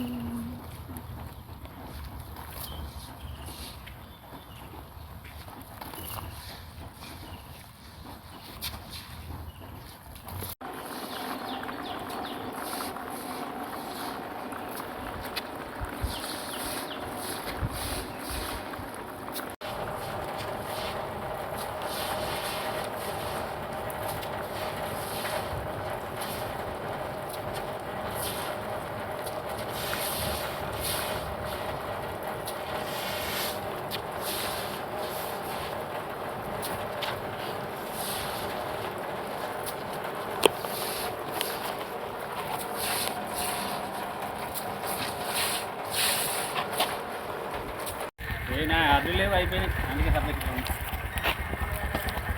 Mm-hmm. లారీలు లేవు అయిపోయినాయి. అందుకే సప్లైకి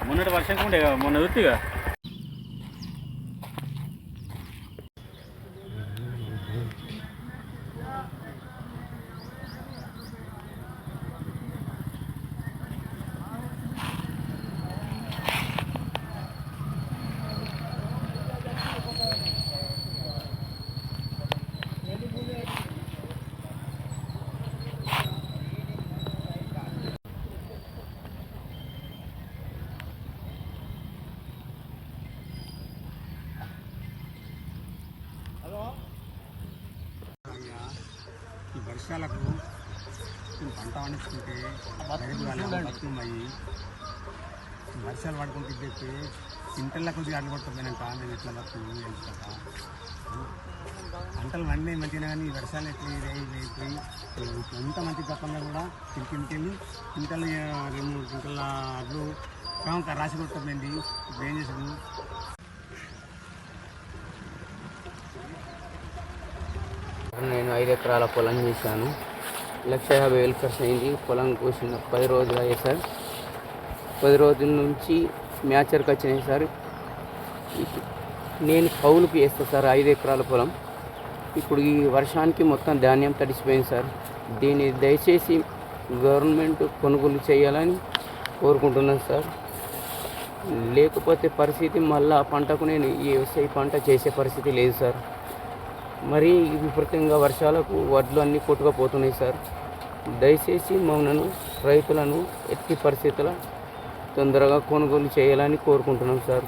మొన్నటి వర్షం ఉండే మొన్న వృత్తిగా ఈ వర్షాలకు పంట పండించుకుంటే బతుకున్నాయి. వర్షాలు పడుకుంటే చెప్పి చింతల్లో కొద్దిగా అడ్డు కొట్టుకుపోయినాక మేము ఎట్లా బతుకు తెలుసుకోక పంటలు అన్నీ మంచిగా కానీ ఈ వర్షాలు ఎట్లా అయిపోయి ఎంత మంచి తప్పన్నా కూడా కిందకెళ్ళి చింతలు రెండు మూడు చింతల అడ్లు కాక రాసి కొట్టుకుపోయింది ఇప్పుడు ఏం చేసాము నేను ఐదు ఎకరాల పొలం చేశాను. లక్ష యాభై వేలు ఖర్చు అయింది పొలం కోసిన పది రోజులు అయ్యాయి సార్. పది రోజుల నుంచి మ్యాచర్కి వచ్చినాయి సార్. నేను కౌలుకి వేస్తాను సార్ ఐదు ఎకరాల పొలం. ఇప్పుడు ఈ వర్షానికి మొత్తం ధాన్యం తడిసిపోయింది సార్. దీన్ని దయచేసి గవర్నమెంట్ కొనుగోలు చేయాలని కోరుకుంటున్నాను సార్. లేకపోతే పరిస్థితి మళ్ళీ ఆ పంటకు నేను ఈ వ్యవసాయ పంట చేసే పరిస్థితి లేదు సార్. మరీ విపరీతంగా వర్షాలకు వడ్లు అన్నీ కొట్టుకుపోతున్నాయి సార్. దయచేసి మమ్మల్ని రైతులను ఎట్టి పరిస్థితుల తొందరగా కొనుగోలు చేయాలని కోరుకుంటున్నాం సార్.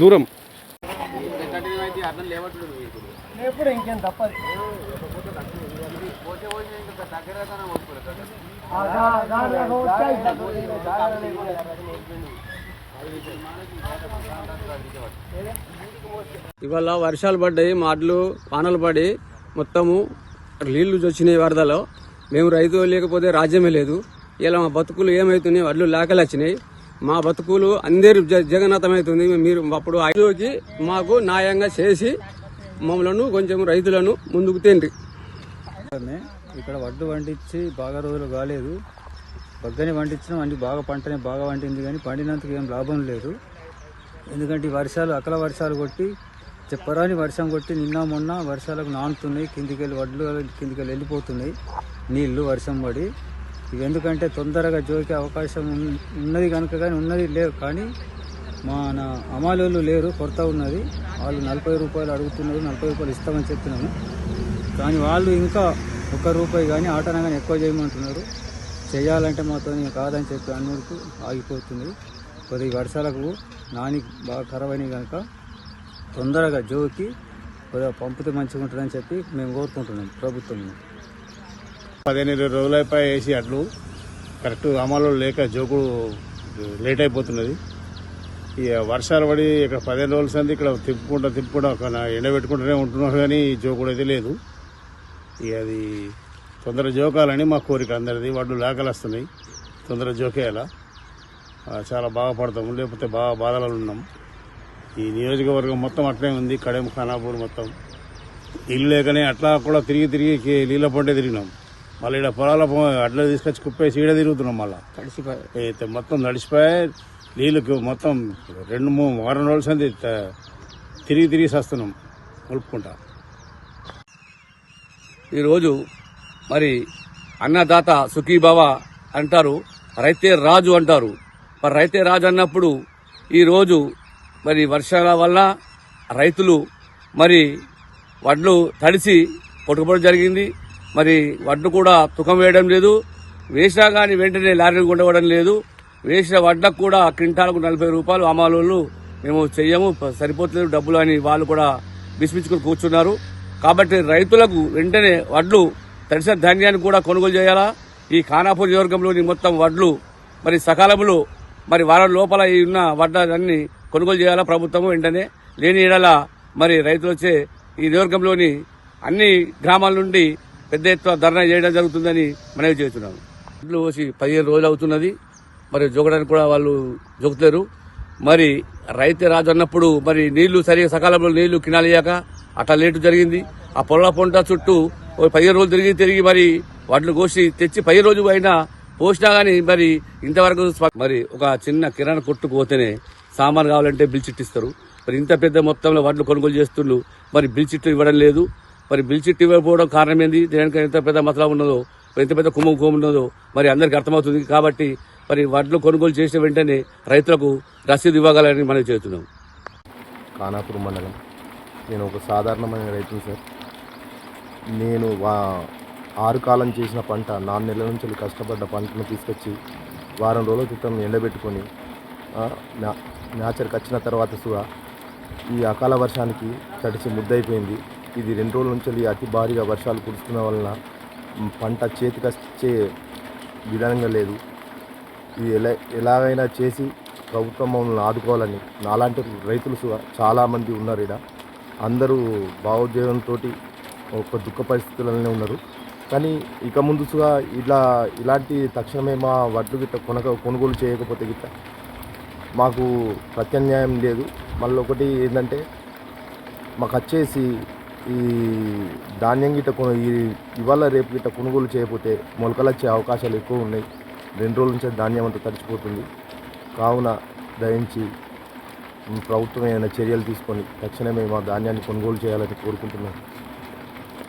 దూరం. ఎప్పుడు ఇంకేం తప్పదు. ఇవాళ వర్షాలు పడ్డాయి మాటలు వానలు పడి మొత్తము నీళ్ళు వచ్చినాయి వరదలో. మేము రైతు లేకపోతే రాజ్యమే లేదు. ఇలా మా బతుకులు ఏమవుతున్నాయి వడ్లు లేకలు వచ్చినాయి మా బతుకులు అందరి జగన్నతమవుతుంది మీరు అప్పుడు ఐదుకి మాకు న్యాయంగా చేసి మమ్మలను కొంచెం రైతులను ముందుకు తేండి ఇక్కడ వడ్డు వండించి బాగా రోజులు కాలేదు. బగ్గని వండించినాం అన్ని బాగా పంటనే బాగా వండింది కానీ పండినందుకు ఏం లాభం లేదు. ఎందుకంటే వర్షాలు అకల వర్షాలు కొట్టి చెప్పరాని వర్షం కొట్టి నిన్న మొన్న వర్షాలకు నానుతున్నాయి. కిందికి వెళ్ళి వడ్లు కిందికి వెళ్ళి వెళ్ళిపోతున్నాయి. నీళ్ళు వర్షం పడి ఎందుకంటే తొందరగా జోకే అవకాశం ఉన్- ఉన్నది కనుక కానీ ఉన్నది లేవు. కానీ మన అమాలోళ్ళు లేరు కొరత ఉన్నది. వాళ్ళు నలభై రూపాయలు అడుగుతున్నారు నలభై రూపాయలు ఇస్తామని చెప్తున్నాను కానీ వాళ్ళు ఇంకా ఒక్క రూపాయి కానీ ఆటన కానీ ఎక్కువ చేయమంటున్నారు. చేయాలంటే మాతో కాదని చెప్పి అన్నూరుకు ఆగిపోతుంది. కొద్ది వర్షాలకు నాని బాగా ఖరాబ్ అయినాయి కనుక తొందరగా జోకి కొద్దిగా పంపితే మంచిగా ఉంటుందని చెప్పి మేము కోరుకుంటున్నాం ప్రభుత్వం. పదిహేను ఇరవై రోజులైపోయి వేసి అట్లు కరెక్ట్ అమలు లేక జోకుడు లేట్ అయిపోతున్నది. ఇక వర్షాలు పడి ఇక్కడ పదిహేను రోజుల సంది ఇక్కడ తిప్పుకుంటా తిప్పుకుంటా ఒక ఎండబెట్టుకుంటూనే ఉంటున్నారు కానీ జోకుడు అయితే లేదు. ఇక అది తొందర జోకాలని మా కోరిక అందరిది. వడ్లు లేకలు వస్తున్నాయి. తొందర జోకేయాల. ఆ, చాలా బాగుపడతాము లేకపోతే బాగా బాధలు ఉన్నాం. ఈ నియోజకవర్గం మొత్తం అట్లే ఉంది. కడెం ఖానాపూర్ మొత్తం. ఇల్లు లేకనే అట్లా కూడా తిరిగి తిరిగి నీళ్ళ పంటే తిరిగినాం. మళ్ళీ ఇక్కడ పొలాల అట్లా తీసుకొచ్చి కుప్పేసి ఈడ తిరుగుతున్నాం మళ్ళీ. తడిసిపోయి అయితే మొత్తం నడిచిపోయి నీళ్ళకి మొత్తం రెండు మూడు వారం రోజుల సంది తిరిగి తిరిగి వస్తున్నాం కలుపుకుంటా. ఈరోజు మరి అన్నదాత సుఖీభవ అంటారు రైతే రాజు అంటారు. మరి రైతే రాజు అన్నప్పుడు ఈరోజు మరి వర్షాల వల్ల రైతులు మరి వడ్లు తడిసి కొట్టుకుపోవడం జరిగింది. మరి వడ్లు కూడా తుకం వేయడం లేదు. వేసినా కానీ వెంటనే లారీలు కొండవడం లేదు. వేసిన వడ్లకు కూడా క్వింటాలకు నలభై రూపాయలు అమాలోళ్ళు మేము చెయ్యము. సరిపోతలేదు డబ్బులు అని వాళ్ళు కూడా బిస్మించుకుని కూర్చున్నారు. కాబట్టి రైతులకు వెంటనే వడ్లు తడిసిన ధాన్యాన్ని కూడా కొనుగోలు చేయాలా? ఈ ఖానాపూర్ నియోజకవర్గంలోని మొత్తం వడ్లు మరి సకాలంలో మరి వారం లోపల ఈ ఉన్న వడ్డాన్ని కొనుగోలు చేయాలా ప్రభుత్వం వెంటనే? లేని ఏడల మరి రైతులు వచ్చే ఈ నియోజకంలోని అన్ని గ్రామాల నుండి పెద్ద ఎత్తున ధర్నా చేయడం జరుగుతుందని మనవి చేస్తున్నాము ఇంట్లో పోసి పదిహేను రోజులు అవుతున్నది. మరి జోగడానికి కూడా వాళ్ళు జోగుతారు మరి రైతు రాజు అన్నప్పుడు మరి నీళ్ళు సరిగా సకాలంలో నీళ్ళు కినాలియాక అట్లా లేటు జరిగింది. ఆ పొలాల పొంట చుట్టూ ఓ పదిహేను రోజులు తిరిగి తిరిగి మరి వడ్లు కోసి తెచ్చి పది రోజు అయినా పోసినా కానీ మరి ఇంతవరకు మరి ఒక చిన్న కిరాణా కొట్టుకు పోతేనే సామాన్ కావాలంటే బిల్ ఇస్తారు మరి ఇంత పెద్ద మొత్తంలో వడ్లు కొనుగోలు చేస్తుండ్రు. మరి బిల్ ఇవ్వడం లేదు. మరి బిల్ ఇవ్వకపోవడం కారణం ఏంది దేనికి ఎంత పెద్ద మసలా ఉన్నదో ఎంత పెద్ద కుంభం కుంభం ఉన్నదో మరి అందరికి అర్థమవుతుంది కాబట్టి మరి వడ్లు కొనుగోలు చేసిన వెంటనే రైతులకు రసీదు ఇవ్వగలని మనం చేస్తున్నాం. ఖానాపూర్ మండలం. నేను ఒక సాధారణమైన రైతును సార్. నేను వా ఆరు కాలం చేసిన పంట నాలుగు నెలల నుంచి కష్టపడ్డ పంటను తీసుకొచ్చి వారం రోజుల క్రితం ఎండబెట్టుకొని న్యాచర్కి వచ్చిన తర్వాత కూడా ఈ అకాల వర్షానికి తడిసి ముద్దయిపోయింది. ఇది రెండు రోజుల నుంచి అతి భారీగా వర్షాలు కురుస్తున్న వలన పంట చేతికి వచ్చే విధానంగా లేదు. ఇది ఎలా ఎలాగైనా చేసి ప్రభుత్వం మమ్మల్ని ఆదుకోవాలని నాలాంటి రైతులు చాలామంది ఉన్నారు ఇక్కడ అందరూ భావోద్వేగంతో ఒక దుఃఖ పరిస్థితులనే ఉన్నారు. కానీ ఇక ముందు ఇలా ఇలాంటి తక్షణమే మా వడ్లు గిట్ట కొనక కొనుగోలు చేయకపోతే గిట్ట మాకు ప్రత్యామ్నాయం లేదు. మళ్ళీ ఒకటి ఏంటంటే మాకు వచ్చేసి ఈ ధాన్యం గిట్ట కొను ఈ ఇవాళ రేపు గిట్ట కొనుగోలు చేయకపోతే మొలకలు వచ్చే అవకాశాలు ఎక్కువ ఉన్నాయి. రెండు రోజుల నుంచి ధాన్యం అంతా తడిచిపోతుంది. కావున దయించి ప్రభుత్వం ఏమైనా చర్యలు తీసుకొని తక్షణమే మా ధాన్యాన్ని కొనుగోలు చేయాలని కోరుకుంటున్నాను.